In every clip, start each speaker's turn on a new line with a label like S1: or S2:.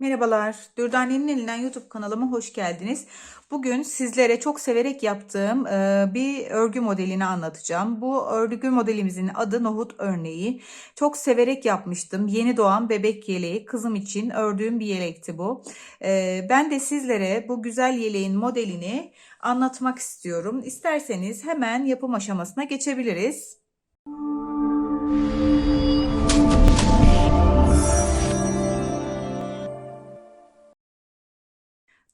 S1: Merhabalar, Dürdane'nin elinden YouTube kanalıma hoş geldiniz. Bugün sizlere çok severek yaptığım e, bir örgü modelini anlatacağım. Bu örgü modelimizin adı nohut örneği. Çok severek yapmıştım. Yeni doğan bebek yeleği kızım için ördüğüm bir yelekti bu. E, Ben de sizlere bu güzel yeleğin modelini anlatmak istiyorum. İsterseniz hemen yapım aşamasına geçebiliriz.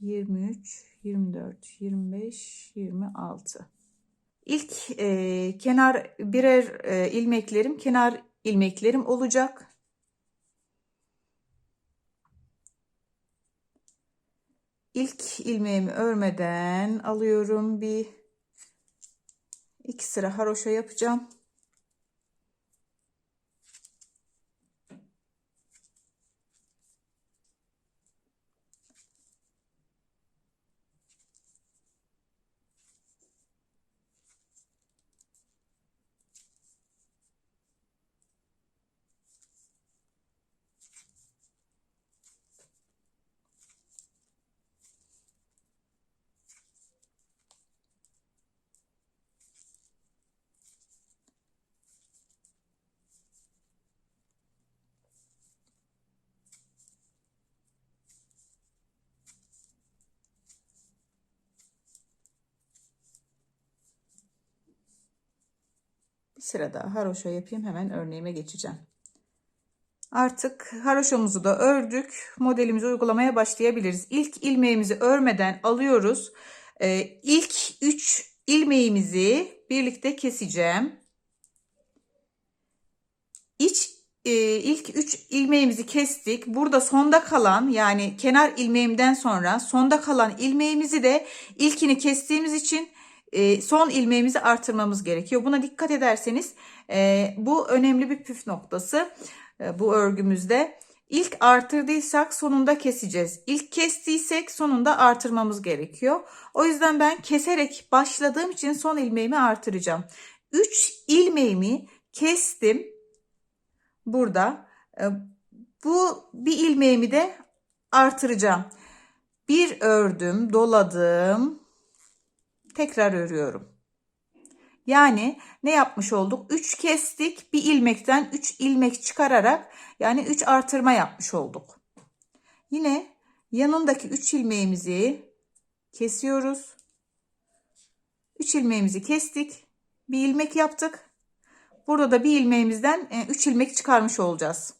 S1: 23, 24, 25, 26. İlk e, kenar birer e, ilmeklerim kenar ilmeklerim olacak. İlk ilmeğimi örmeden alıyorum bir iki sıra haroşa yapacağım. Sıra daha haroşa yapayım hemen örneğime geçeceğim. Artık haroşamızı da ördük. Modelimizi uygulamaya başlayabiliriz. İlk ilmeğimizi örmeden alıyoruz. Ee, ilk 3 ilmeğimizi birlikte keseceğim. İç e, ilk 3 ilmeğimizi kestik. Burada sonda kalan yani kenar ilmeğimden sonra sonda kalan ilmeğimizi de ilkini kestiğimiz için e, son ilmeğimizi artırmamız gerekiyor. Buna dikkat ederseniz e, bu önemli bir püf noktası e, bu örgümüzde. İlk artırdıysak sonunda keseceğiz. İlk kestiysek sonunda artırmamız gerekiyor. O yüzden ben keserek başladığım için son ilmeğimi artıracağım. 3 ilmeğimi kestim. Burada bu bir ilmeğimi de artıracağım. Bir ördüm, doladım, tekrar örüyorum. Yani ne yapmış olduk? 3 kestik. Bir ilmekten 3 ilmek çıkararak yani 3 artırma yapmış olduk. Yine yanındaki 3 ilmeğimizi kesiyoruz. 3 ilmeğimizi kestik. Bir ilmek yaptık. Burada da bir ilmeğimizden 3 ilmek çıkarmış olacağız.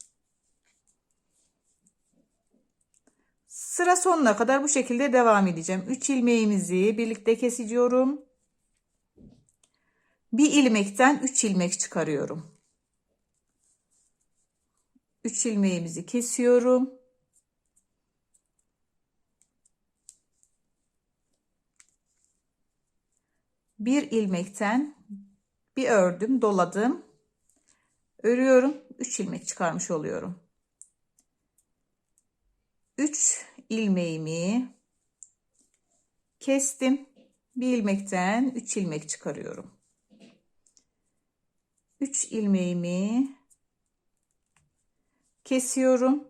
S1: Sıra sonuna kadar bu şekilde devam edeceğim. 3 ilmeğimizi birlikte kesiyorum. Bir ilmekten 3 ilmek çıkarıyorum. 3 ilmeğimizi kesiyorum. Bir ilmekten bir ördüm, doladım. Örüyorum. 3 ilmek çıkarmış oluyorum. 3 ilmeğimi kestim. Bir ilmekten 3 ilmek çıkarıyorum. 3 ilmeğimi kesiyorum.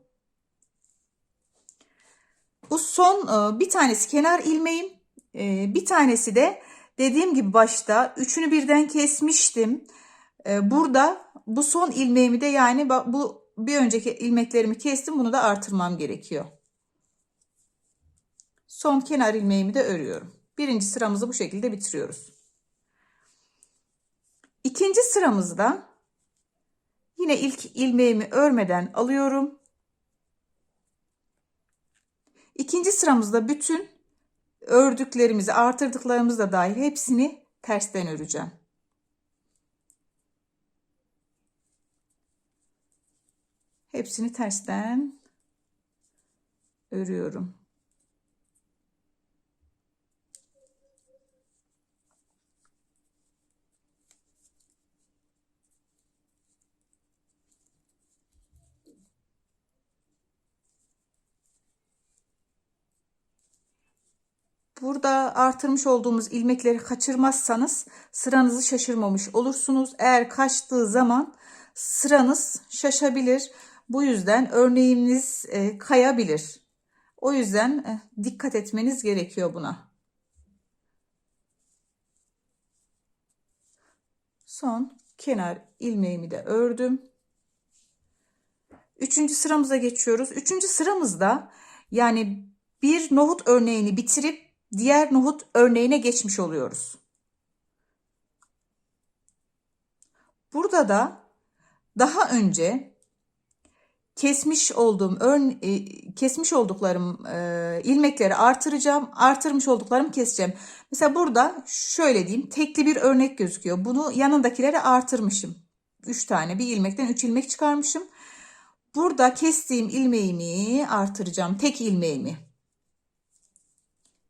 S1: Bu son e, bir tanesi kenar ilmeğim. E, bir tanesi de dediğim gibi başta üçünü birden kesmiştim. E, burada bu son ilmeğimi de yani bu bir önceki ilmeklerimi kestim. Bunu da artırmam gerekiyor. Son kenar ilmeğimi de örüyorum. Birinci sıramızı bu şekilde bitiriyoruz. İkinci sıramızda yine ilk ilmeğimi örmeden alıyorum. İkinci sıramızda bütün ördüklerimizi artırdıklarımızı da dahil hepsini tersten öreceğim. Hepsini tersten örüyorum. Burada artırmış olduğumuz ilmekleri kaçırmazsanız sıranızı şaşırmamış olursunuz. Eğer kaçtığı zaman sıranız şaşabilir. Bu yüzden örneğiniz e, kayabilir. O yüzden e, dikkat etmeniz gerekiyor buna. Son kenar ilmeğimi de ördüm. Üçüncü sıramıza geçiyoruz. Üçüncü sıramızda yani bir nohut örneğini bitirip diğer nohut örneğine geçmiş oluyoruz. Burada da daha önce kesmiş olduğum ör, e, kesmiş olduklarım e, ilmekleri artıracağım. Artırmış olduklarımı keseceğim. Mesela burada şöyle diyeyim tekli bir örnek gözüküyor. Bunu yanındakileri artırmışım. 3 tane bir ilmekten 3 ilmek çıkarmışım. Burada kestiğim ilmeğimi artıracağım. Tek ilmeğimi.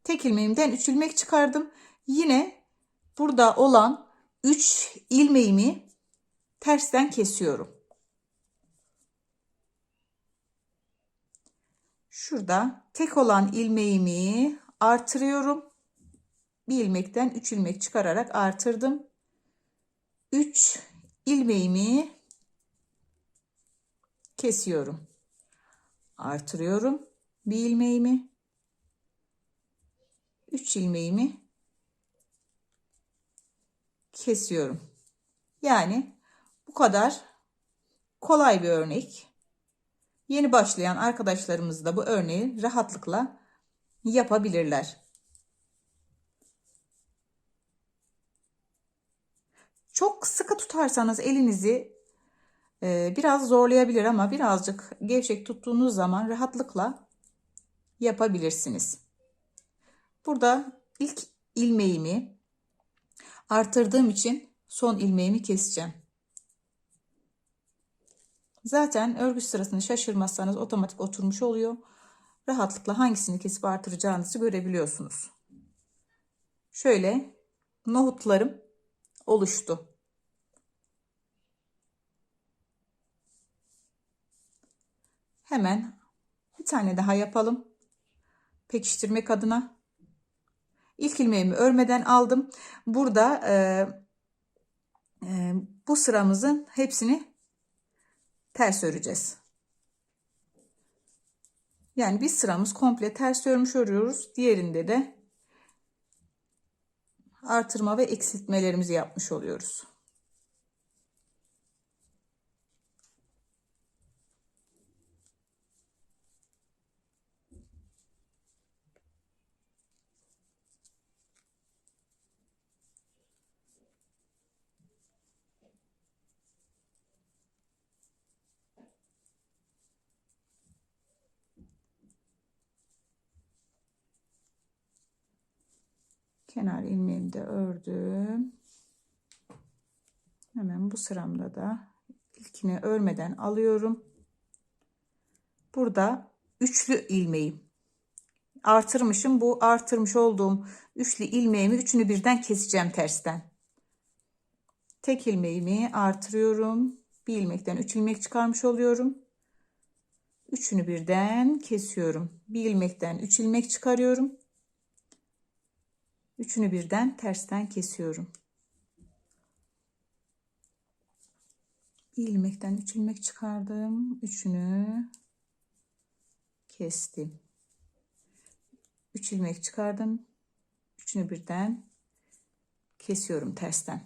S1: Tek ilmeğimden 3 ilmek çıkardım. Yine burada olan 3 ilmeğimi tersten kesiyorum. Şurada tek olan ilmeğimi artırıyorum. Bir ilmekten 3 ilmek çıkararak artırdım. 3 ilmeğimi kesiyorum. Artırıyorum bir ilmeğimi. 3 ilmeğimi kesiyorum. Yani bu kadar kolay bir örnek. Yeni başlayan arkadaşlarımız da bu örneği rahatlıkla yapabilirler. Çok sıkı tutarsanız elinizi e, biraz zorlayabilir ama birazcık gevşek tuttuğunuz zaman rahatlıkla yapabilirsiniz. Burada ilk ilmeğimi artırdığım için son ilmeğimi keseceğim. Zaten örgü sırasını şaşırmazsanız otomatik oturmuş oluyor. Rahatlıkla hangisini kesip artıracağınızı görebiliyorsunuz. Şöyle nohutlarım oluştu. Hemen bir tane daha yapalım. Pekiştirmek adına. İlk ilmeğimi örmeden aldım. Burada e, e, bu sıramızın hepsini ters öreceğiz. Yani bir sıramız komple ters örmüş örüyoruz. Diğerinde de artırma ve eksiltmelerimizi yapmış oluyoruz. Kenar ilmeğimi de ördüm. Hemen bu sıramda da ilkini örmeden alıyorum. Burada üçlü ilmeğim artırmışım. Bu artırmış olduğum üçlü ilmeğimi üçünü birden keseceğim tersten. Tek ilmeğimi artırıyorum. Bir ilmekten üç ilmek çıkarmış oluyorum. Üçünü birden kesiyorum. Bir ilmekten üç ilmek çıkarıyorum. Üçünü birden tersten kesiyorum. Bir ilmekten üç ilmek çıkardım. Üçünü kestim. Üç ilmek çıkardım. Üçünü birden kesiyorum tersten.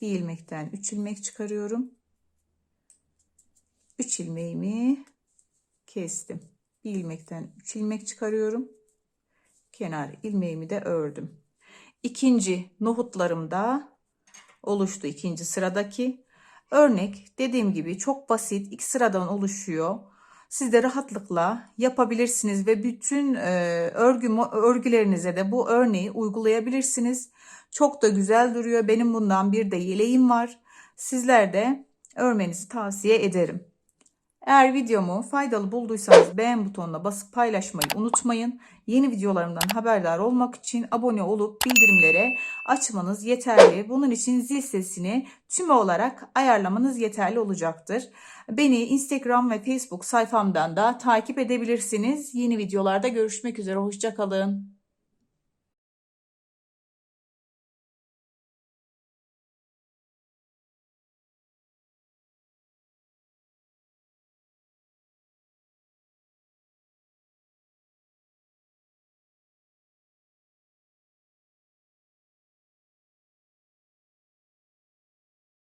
S1: Bir ilmekten üç ilmek çıkarıyorum. Üç ilmeğimi kestim. Bir ilmekten üç ilmek çıkarıyorum kenar ilmeğimi de ördüm. İkinci nohutlarım da oluştu ikinci sıradaki. Örnek dediğim gibi çok basit iki sıradan oluşuyor. Siz de rahatlıkla yapabilirsiniz ve bütün e, örgü örgülerinize de bu örneği uygulayabilirsiniz. Çok da güzel duruyor. Benim bundan bir de yeleğim var. Sizler de örmenizi tavsiye ederim. Eğer videomu faydalı bulduysanız beğen butonuna basıp paylaşmayı unutmayın. Yeni videolarımdan haberdar olmak için abone olup bildirimlere açmanız yeterli. Bunun için zil sesini tüme olarak ayarlamanız yeterli olacaktır. Beni Instagram ve Facebook sayfamdan da takip edebilirsiniz. Yeni videolarda görüşmek üzere. Hoşçakalın.